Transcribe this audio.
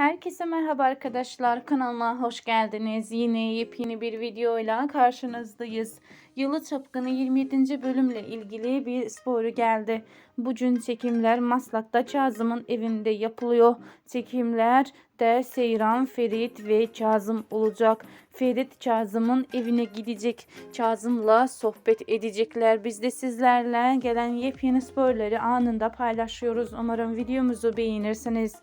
Herkese merhaba arkadaşlar. Kanalıma hoş geldiniz. Yine yepyeni bir videoyla karşınızdayız. Yalı Çapkını 27. bölümle ilgili bir sporu geldi. Bugün çekimler Maslak'ta Kazım'ın evinde yapılıyor. Çekimler de Seyran, Ferit ve Kazım olacak. Ferit Kazım'ın evine gidecek. Kazım'la sohbet edecekler. Biz de sizlerle gelen yepyeni sporları anında paylaşıyoruz. Umarım videomuzu beğenirsiniz.